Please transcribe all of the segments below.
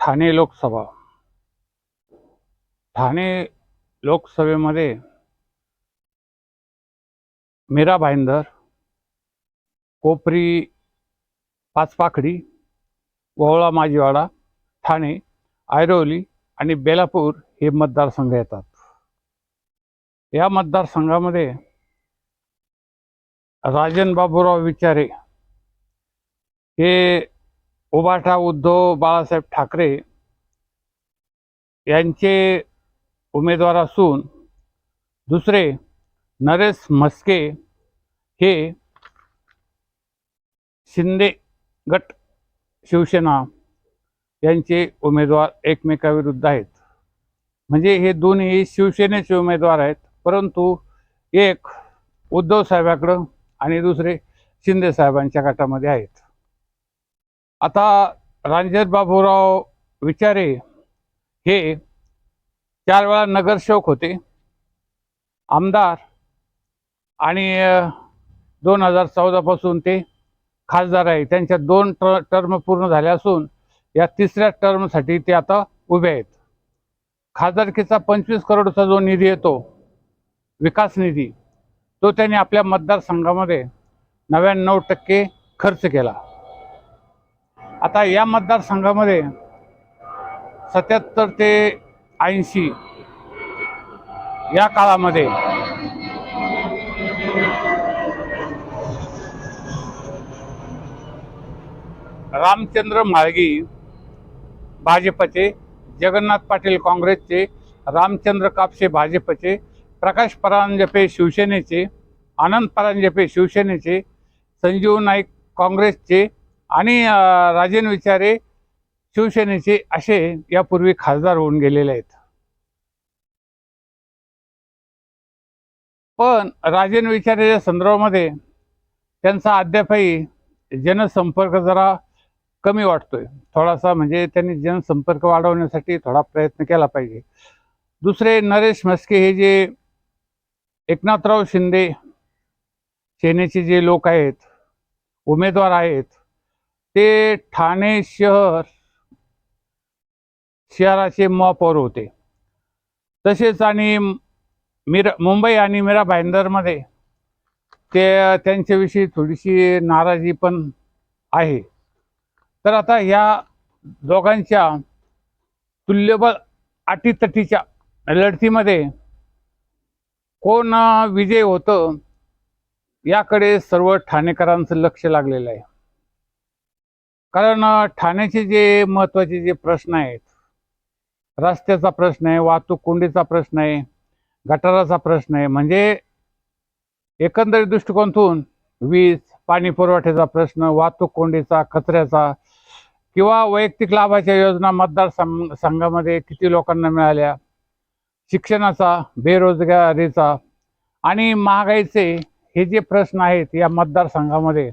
ठाणे लोकसभा. ठाणे लोकसभेमध्ये मीरा भाईंदर कोपरी पाचपाखडी गोवळा माजीवाडा ठाणे ऐरोली आणि बेलापूर हे मतदारसंघ येतात. या मतदारसंघामध्ये राजन बाबूराव विचारे हे उबाठा उद्धव बाळासाहेब ठाकरे यांचे उमेदवार असून दुसरे नरेश म्हस्के हे शिंदे गट शिवसेना यांचे उमेदवार एकमेकाविरुद्ध आहेत. म्हणजे हे दोन्ही शिवसेनेचे उमेदवार आहेत परंतु एक उद्धव साहेबाकडं आणि दुसरे शिंदे साहेबांच्या गटामध्ये आहेत. आता रांजण बाबूराव विचारे हे चार वेळा नगरसेवक होते आमदार आणि दोन हजार चौदापासून ते खासदार आहे. त्यांच्या दोन टर टर्म पूर्ण झाल्या असून या तिसऱ्या टर्मसाठी ते आता उभे आहेत. खासदारकीचा पंचवीस करोडचा जो निधी येतो विकास निधी तो त्यांनी आपल्या मतदारसंघामध्ये नव्याण्णव टक्के खर्च केला. आता या मतदारसंघामध्ये सत्याहत्तर ते ऐंशी या काळामध्ये रामचंद्र माळगी भाजपचे जगन्नाथ पाटील काँग्रेसचे रामचंद्र कापसे भाजपचे प्रकाश परांजपे शिवसेनेचे आनंद परांजपे शिवसेनेचे संजीव नाईक काँग्रेसचे आणि राजन राजेन विचारे शिवसेनेचे असे यापूर्वी खासदार होऊन गेलेले आहेत. पण राजेन विचारेच्या संदर्भामध्ये त्यांचा अद्यापही जनसंपर्क जरा कमी वाटतोय. थोडासा म्हणजे त्यांनी जनसंपर्क वाढवण्यासाठी थोडा प्रयत्न केला पाहिजे. दुसरे नरेश म्हस्के हे जे एकनाथराव शिंदे सेनेचे जे लोक आहेत उमेदवार आहेत ते ठाणे शहर शहराचे महापौर होते. तसेच आणि मिरा मुंबई आणि मीरा भाईंदरमध्ये ते त्यांच्याविषयी थोडीशी नाराजी पण आहे. तर आता ह्या दोघांच्या तुल्यबळ अटीतटीच्या लढतीमध्ये कोण विजय होतं याकडे सर्व ठाणेकरांचं लक्ष लागलेलं आहे. कारण ठाण्याचे जे महत्त्वाचे जे प्रश्न आहेत रस्त्याचा प्रश्न आहे वाहतूक कोंडीचा प्रश्न आहे गटाराचा प्रश्न आहे म्हणजे एकंदरीत दृष्टिकोनातून वीज पाणी पुरवठ्याचा प्रश्न वाहतूक कोंडीचा कचऱ्याचा किंवा वैयक्तिक लाभाच्या योजना मतदार संघामध्ये किती लोकांना मिळाल्या शिक्षणाचा बेरोजगारीचा आणि महागाईचे हे जे प्रश्न आहेत या मतदारसंघामध्ये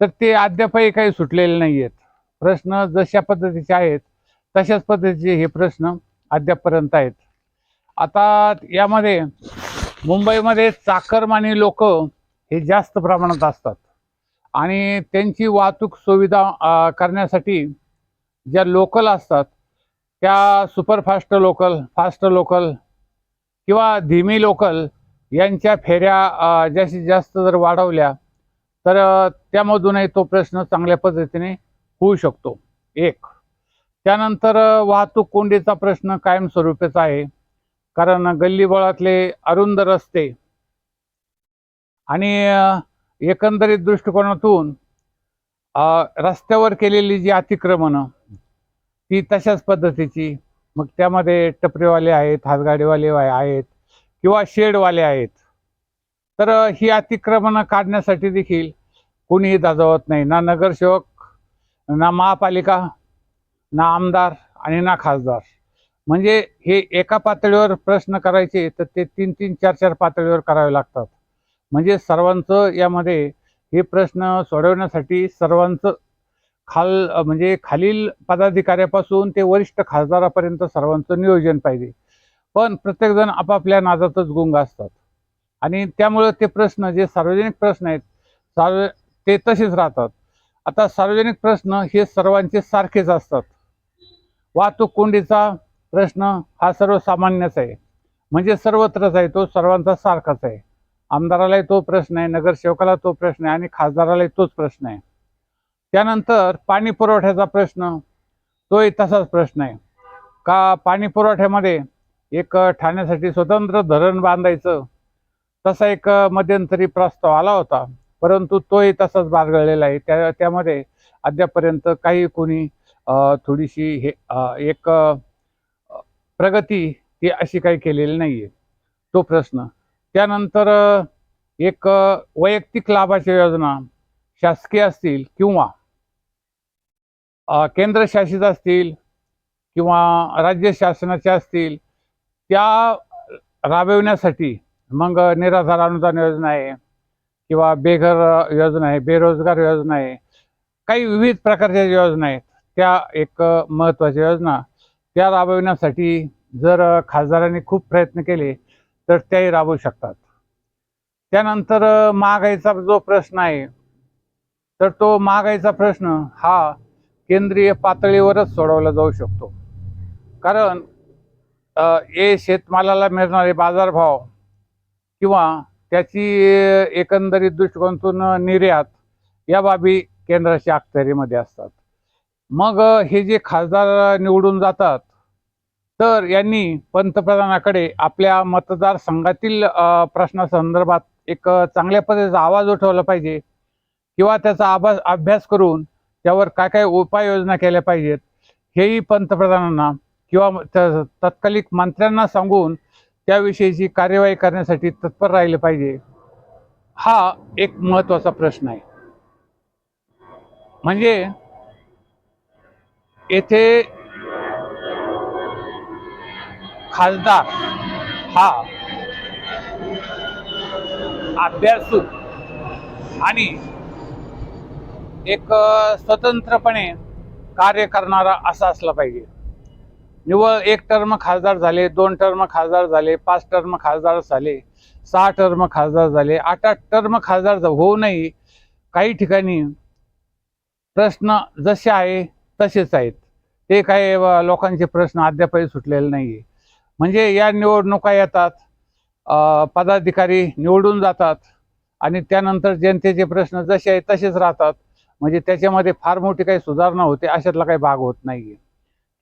तर ते अद्यापही काही सुटलेले नाही आहेत प्रश्न जशा पद्धतीचे आहेत तशाच पद्धतीचे हे प्रश्न अद्यापपर्यंत आहेत. आता यामध्ये मुंबईमध्ये चाकरमानी लोक हे जास्त प्रमाणात असतात. आणि त्यांची वाहतूक सुविधा करण्यासाठी ज्या लोकल असतात त्या सुपरफास्ट लोकल फास्ट लोकल किंवा धीमी लोकल यांच्या फेऱ्या जास्तीत जास्त जर वाढवल्या तर त्यामधूनही तो प्रश्न चांगल्या पद्धतीने होऊ शकतो. एक. त्यानंतर वाहतूक कोंडीचा प्रश्न कायमस्वरूपीचा आहे. कारण गल्लीबोळातले अरुंद रस्ते आणि एकंदरीत दृष्टिकोनातून रस्त्यावर केलेली जी अतिक्रमणं ती तशाच पद्धतीची मग त्यामध्ये टपरीवाले आहेत हातगाडीवाले आहेत किंवा शेडवाले आहेत तर ही अतिक्रमणं काढण्यासाठी देखील कोणीही दाजवत नाही. ना नगरसेवक ना महापालिका ना आमदार आणि ना खासदार. म्हणजे हे एका पातळीवर प्रश्न करायचे तर ते तीन तीन चार चार पातळीवर करावे लागतात. म्हणजे सर्वांचं यामध्ये हे प्रश्न सोडवण्यासाठी सर्वांचं खाल म्हणजे खालील पदाधिकाऱ्यापासून ते वरिष्ठ खासदारापर्यंत सर्वांचं नियोजन पाहिजे. पण प्रत्येकजण आपापल्या नादातच गुंग असतात. आणि त्यामुळं ते प्रश्न जे सार्वजनिक प्रश्न आहेत सार्व ते तसेच राहतात. आता सार्वजनिक प्रश्न हे सर्वांचे सारखेच असतात. वाहतूक कोंडीचा प्रश्न हा सर्वसामान्यच आहे. म्हणजे सर्वत्रच आहे तो सर्वांचा सारखाच आहे. आमदारालाही तो प्रश्न आहे नगरसेवकाला तो प्रश्न आहे आणि खासदारालाही तोच प्रश्न आहे. त्यानंतर पाणी पुरवठ्याचा प्रश्न तोही तसाच प्रश्न आहे. का पाणी पुरवठ्यामध्ये एक ठाण्यासाठी स्वतंत्र धरण बांधायचं तसा एक मध्यंतरी प्रस्ताव आला होता. परंतु तोही तसाच बारगळलेला आहे. त्या त्यामध्ये अद्यापर्यंत काही कोणी थोडीशी हे एक प्रगती ती अशी काही केलेली नाही आहे तो प्रश्न. त्यानंतर एक वैयक्तिक लाभाच्या योजना शासकीय असतील किंवा केंद्र केंद्रशासित असतील किंवा राज्य शासनाच्या असतील त्या राबविण्यासाठी मग निराधार अनुदान योजना आहे किंवा बेघर योजना आहे बेरोजगार योजना आहे काही विविध प्रकारच्या योजना आहेत. त्या एक महत्त्वाच्या योजना. त्या राबविण्यासाठी जर खासदारांनी खूप प्रयत्न केले तर त्याही राबवू शकतात. त्यानंतर महागाईचा जो प्रश्न आहे तर तो महागाईचा प्रश्न हा केंद्रीय पातळीवरच सोडवला जाऊ शकतो. कारण ए हे शेतमालाला मिळणारे बाजारभाव किंवा त्याची एकंदरीत दृष्टिकोनातून निर्यात या बाबी केंद्राच्या अखत्यारीमध्ये असतात. मग हे जे खासदार निवडून जातात तर यांनी पंतप्रधानाकडे आपल्या मतदारसंघातील प्रश्नासंदर्भात एक चांगल्या पद्धतीचा आवाज उठवला पाहिजे किंवा त्याचा आभास अभ्यास करून त्यावर काय काय उपाययोजना केल्या पाहिजेत हेही पंतप्रधानांना किंवा तत्कालिक मंत्र्यांना सांगून त्याविषयीची कार्यवाही करण्यासाठी तत्पर राहिले पाहिजे हा एक महत्त्वाचा प्रश्न आहे. म्हणजे येथे खासदार हा अभ्यासू आणि एक स्वतंत्रपणे कार्य करणारा असा असला पाहिजे. निव्वळ एक टर्म खासदार झाले दोन टर्म खासदार झाले पाच टर्म खासदार झाले सहा टर्म खासदार झाले आठ आठ टर्म खासदार होऊनही काही ठिकाणी प्रश्न जसे आहे तसेच आहेत. ते काही लोकांचे प्रश्न अद्यापही सुटलेले नाही आहे म्हणजे या निवडणुका येतात पदाधिकारी निवडून जातात आणि त्यानंतर जनतेचे प्रश्न जसे आहेत तसेच राहतात. म्हणजे त्याच्यामध्ये फार मोठी काही सुधारणा होते अशातला काही भाग होत नाही आहे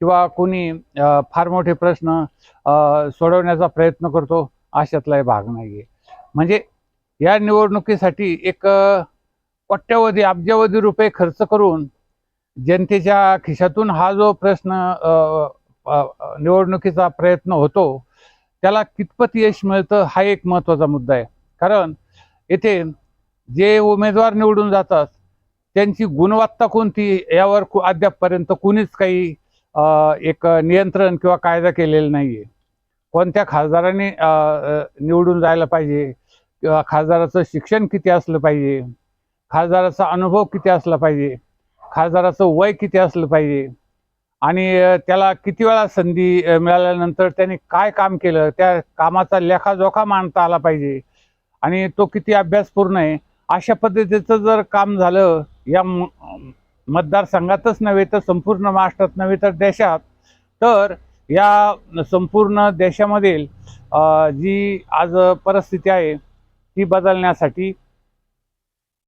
किंवा कोणी फार मोठे प्रश्न सोडवण्याचा प्रयत्न करतो अशातलाही भाग नाही आहे म्हणजे या निवडणुकीसाठी एक अ, कोट्यवधी अब्जावधी रुपये खर्च करून जनतेच्या खिशातून हा जो प्रश्न निवडणुकीचा प्रयत्न होतो त्याला कितपत यश मिळतं हा एक महत्त्वाचा मुद्दा आहे. कारण येथे जे उमेदवार निवडून जातात त्यांची गुणवत्ता कोणती यावर अद्यापपर्यंत कुणीच काही एक नियंत्रण किंवा कायदा केलेला नाही आहे कोणत्या खासदाराने निवडून जायला पाहिजे? किंवा खासदाराचं शिक्षण किती असलं पाहिजे? खासदाराचा अनुभव किती असला पाहिजे? खासदाराचं वय किती असलं पाहिजे? आणि त्याला किती वेळा संधी मिळाल्यानंतर त्याने काय काम केलं? त्या कामाचा लेखाजोखा मांडता आला पाहिजे. आणि तो किती अभ्यासपूर्ण आहे? अशा पद्धतीचं जर काम झालं या मतदारसंघातच नव्हे तर संपूर्ण महाराष्ट्रात नव्हे तर देशात. तर या संपूर्ण देशामधील जी आज परिस्थिती आहे ती बदलण्यासाठी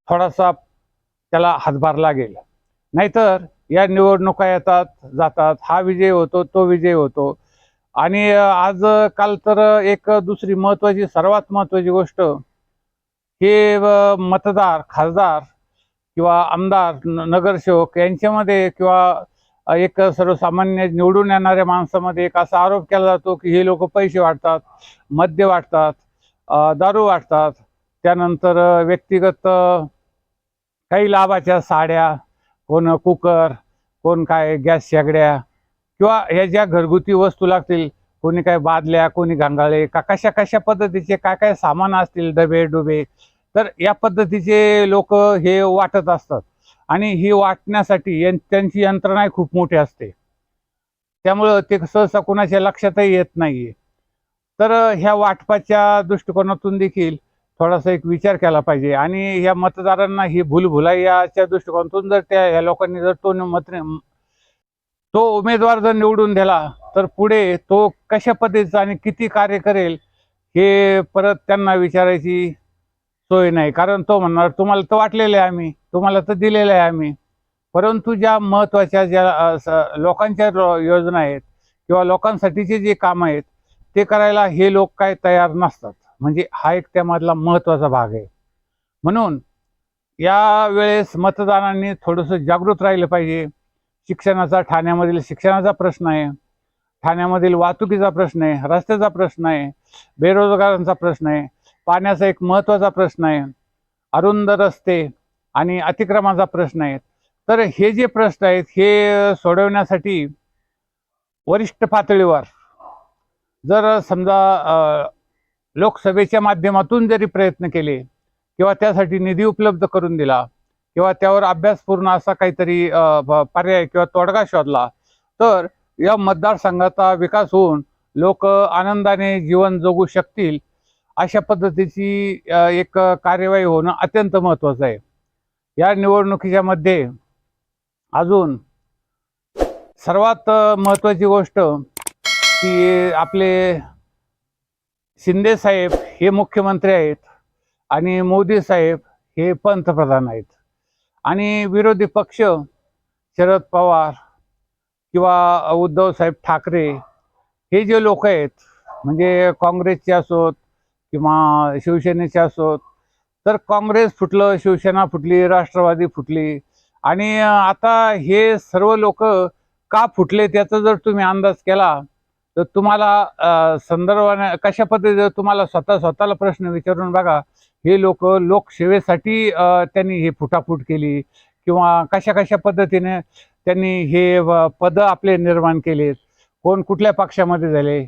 थोडासा त्याला हातभार लागेल. नाहीतर या निवडणुका येतात जातात. हा विजय होतो तो विजय होतो. आणि आज काल तर एक दुसरी महत्त्वाची सर्वात महत्त्वाची गोष्ट हे मतदार खासदार किंवा आमदार नगरसेवक यांच्यामध्ये किंवा एक सर्वसामान्य निवडून येणाऱ्या माणसामध्ये एक असा आरोप केला जातो की हे लोक पैसे वाटतात मद्य वाटतात दारू वाटतात. त्यानंतर व्यक्तिगत काही लाभाच्या साड्या कोण कुकर कोण काय गॅस शेगड्या किंवा ह्या ज्या घरगुती वस्तू लागतील कोणी काय बादल्या कोणी गांगाळे का कशा कशा पद्धतीचे काय काय सामान असतील डबे डुबे तर या पद्धतीचे लोक हे वाटत असतात. आणि ही वाटण्यासाठी त्यांची यंत्रणाही खूप मोठी असते. त्यामुळं ते सहसा कुणाच्या लक्षातही येत नाहीये. तर ह्या वाटपाच्या दृष्टिकोनातून देखील थोडासा एक विचार केला पाहिजे. आणि या मतदारांना ही भूलभुलायाच्या दृष्टिकोनातून जर त्या ह्या लोकांनी जर तो मत तो उमेदवार जर निवडून दिला तर पुढे तो कशा पद्धतीचा आणि किती कार्य करेल हे परत त्यांना विचारायची सोय नाही. कारण तो म्हणणार तुम्हाला तर वाटलेलं आहे आम्ही. तुम्हाला तर दिलेलं आहे आम्ही. परंतु ज्या महत्त्वाच्या ज्या लोकांच्या योजना आहेत किंवा लोकांसाठीचे जे काम आहेत ते करायला हे लोक काय तयार नसतात. म्हणजे हा एक त्यामधला महत्त्वाचा भाग आहे. म्हणून या वेळेस मतदारांनी थोडंसं जागृत राहिलं पाहिजे. शिक्षणाचा ठाण्यामधील शिक्षणाचा प्रश्न आहे. ठाण्यामधील वाहतुकीचा प्रश्न आहे रस्त्याचा प्रश्न आहे बेरोजगारांचा प्रश्न आहे. पाण्याचा एक महत्त्वाचा प्रश्न आहे. अरुंद रस्ते आणि अतिक्रमाचा प्रश्न आहे. तर हे जे प्रश्न आहेत हे सोडवण्यासाठी वरिष्ठ पातळीवर जर समजा लोकसभेच्या माध्यमातून जरी प्रयत्न केले किंवा त्यासाठी निधी उपलब्ध करून दिला किंवा त्यावर अभ्यासपूर्ण असा काहीतरी पर्याय किंवा तोडगा शोधला तर या मतदारसंघाचा विकास होऊन लोक आनंदाने जीवन जगू शकतील अशा पद्धतीची एक कार्यवाही होणं अत्यंत महत्त्वाचं आहे. या निवडणुकीच्या मध्ये अजून सर्वात महत्त्वाची गोष्ट की आपले शिंदे साहेब हे मुख्यमंत्री आहेत आणि मोदी साहेब हे पंतप्रधान आहेत. आणि विरोधी पक्ष शरद पवार किंवा उद्धव साहेब ठाकरे हे जे लोक आहेत म्हणजे काँग्रेसचे असोत किंवा शिवसेनेचे असोत तर काँग्रेस फुटलं शिवसेना फुटली राष्ट्रवादी फुटली. आणि आता हे सर्व लोक का फुटले त्याचा जर तुम्ही अंदाज केला तर तुम्हाला संदर्भाने कशा पद्धतीने तुम्हाला स्वतः स्वतःला प्रश्न विचारून बघा. हे लोक लोकसेवेसाठी त्यांनी हे फुटाफूट केली किंवा कशा कशा पद्धतीने त्यांनी हे पद आपले निर्माण केलेत. कोण कुठल्या पक्षामध्ये झाले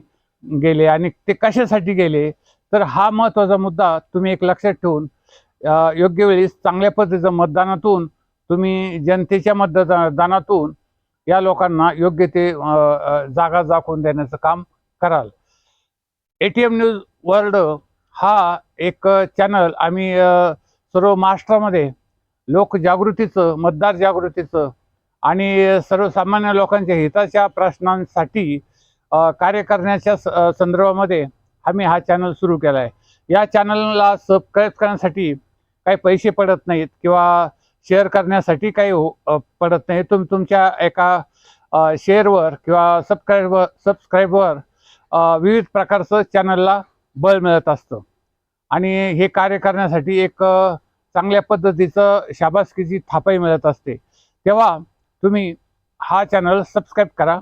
गेले आणि ते कशासाठी गेले? तर हा महत्त्वाचा मुद्दा तुम्ही एक लक्षात ठेवून योग्य वेळी चांगल्या पद्धतीचं मतदानातून तुम्ही जनतेच्या मतदानातून या लोकांना योग्य ते जागा दाखवून देण्याचं काम कराल. A T M news world हा एक चॅनल आम्ही सर्व महाराष्ट्रामध्ये लोकजागृतीचं मतदार जागृतीचं आणि सर्वसामान्य लोकांच्या हिताच्या प्रश्नांसाठी कार्य करण्याच्या स- संदर्भामध्ये आम्ही हा चॅनल सुरू केला आहे या चॅनलला सबस्क्राईब करण्यासाठी काही पैसे पडत नाहीत किंवा शेअर करण्यासाठी काही हो पडत नाही तुम तुमच्या एका शेअरवर किंवा सबस्क्राईबवर सबस्क्राईबवर विविध प्रकारचं चॅनलला बळ मिळत असतं. आणि हे कार्य करण्यासाठी एक चांगल्या पद्धतीचं शाबासकीची थापाई मिळत असते. तेव्हा तुम्ही हा चॅनल सबस्क्राईब करा.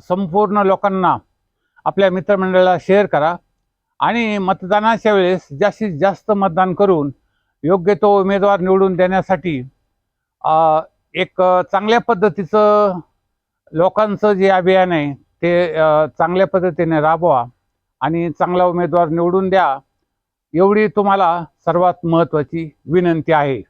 संपूर्ण लोकांना आपल्या मित्रमंडळाला शेअर करा. आणि मतदानाच्या वेळेस जास्तीत जास्त मतदान करून योग्य तो उमेदवार निवडून देण्यासाठी एक चांगल्या पद्धतीचं लोकांचं जे अभियान आहे ते चांगल्या पद्धतीने राबवा आणि चांगला उमेदवार निवडून द्या. एवढी तुम्हाला सर्वात महत्त्वाची विनंती आहे.